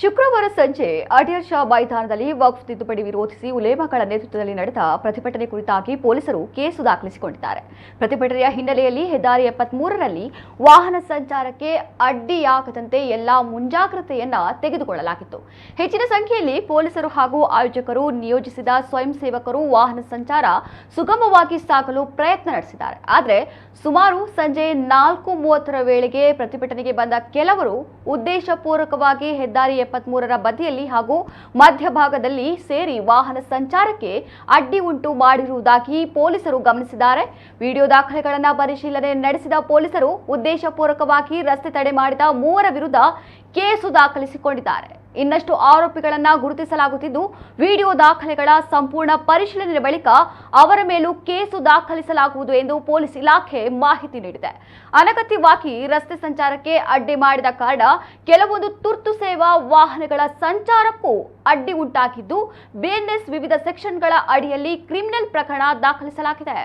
ಶುಕ್ರವಾರ ಸಂಜೆ ಅಡಿಯರ್ ಶಾ ಮೈದಾನದಲ್ಲಿ ವಕ್ಫ್ ತಿದ್ದುಪಡಿ ವಿರೋಧಿಸಿ ಉಲೇಮಗಳ ನೇತೃತ್ವದಲ್ಲಿ ನಡೆದ ಪ್ರತಿಭಟನೆ ಕುರಿತಾಗಿ ಪೊಲೀಸರು ಕೇಸು ದಾಖಲಿಸಿಕೊಂಡಿದ್ದಾರೆ. ಪ್ರತಿಭಟನೆಯ ಹಿನ್ನೆಲೆಯಲ್ಲಿ ಹೆದ್ದಾರಿ ಎಪ್ಪತ್ಮೂರರಲ್ಲಿ ವಾಹನ ಸಂಚಾರಕ್ಕೆ ಅಡ್ಡಿಯಾಗದಂತೆ ಎಲ್ಲಾ ಮುಂಜಾಗ್ರತೆಯನ್ನ ತೆಗೆದುಕೊಳ್ಳಲಾಗಿತ್ತು. ಹೆಚ್ಚಿನ ಸಂಖ್ಯೆಯಲ್ಲಿ ಪೊಲೀಸರು ಹಾಗೂ ಆಯೋಜಕರು ನಿಯೋಜಿಸಿದ ಸ್ವಯಂ ಸೇವಕರು ವಾಹನ ಸಂಚಾರ ಸುಗಮವಾಗಿ ಸಾಗಲು ಪ್ರಯತ್ನ ನಡೆಸಿದ್ದಾರೆ. ಆದರೆ ಸುಮಾರು ಸಂಜೆ ನಾಲ್ಕು ಮೂವತ್ತರ ವೇಳೆಗೆ ಪ್ರತಿಭಟನೆಗೆ ಬಂದ ಕೆಲವರು ಉದ್ದೇಶಪೂರ್ವಕವಾಗಿ ಹೆದ್ದಾರಿ ಎಪ್ಪತ್ಮೂರರ ಬದಿಯಲ್ಲಿ ಹಾಗೂ ಮಧ್ಯಭಾಗದಲ್ಲಿ ಸೇರಿ ವಾಹನ ಸಂಚಾರಕ್ಕೆ ಅಡ್ಡಿ ಉಂಟು ಮಾಡಿರುವುದಾಗಿ ಪೊಲೀಸರು ಗಮನಿಸಿದ್ದಾರೆ. ವಿಡಿಯೋ ದಾಖಲೆಗಳನ್ನು ಪರಿಶೀಲನೆ ನಡೆಸಿದ ಪೊಲೀಸರು ಉದ್ದೇಶಪೂರ್ವಕವಾಗಿ ರಸ್ತೆ ತಡೆ ಮಾಡಿದ ಮೂವರ ವಿರುದ್ಧ ಕೇಸು ದಾಖಲಿಸಿಕೊಂಡಿದ್ದಾರೆ. ಇನ್ನಷ್ಟು ಆರೋಪಿಗಳನ್ನ ಗುರುತಿಸಲಾಗುತ್ತಿದ್ದು, ವಿಡಿಯೋ ದಾಖಲೆಗಳ ಸಂಪೂರ್ಣ ಪರಿಶೀಲನೆ ಬಳಿಕ ಅವರ ಮೇಲೂ ಕೇಸು ದಾಖಲಿಸಲಾಗುವುದು ಎಂದು ಪೊಲೀಸ್ ಇಲಾಖೆ ಮಾಹಿತಿ ನೀಡಿದೆ. ಅನಗತ್ಯವಾಗಿ ರಸ್ತೆ ಸಂಚಾರಕ್ಕೆ ಅಡ್ಡಿ ಮಾಡಿದ ಕಾರಣ ಕೆಲವೊಂದು ತುರ್ತು ಸೇವಾ ವಾಹನಗಳ ಸಂಚಾರಕ್ಕೂ ಅಡ್ಡಿ ಉಂಟಾಗಿದ್ದು ಬಿಎನ್ಎಸ್ ವಿವಿಧ ಸೆಕ್ಷನ್ಗಳ ಅಡಿಯಲ್ಲಿ ಕ್ರಿಮಿನಲ್ ಪ್ರಕರಣ ದಾಖಲಿಸಲಾಗಿದೆ.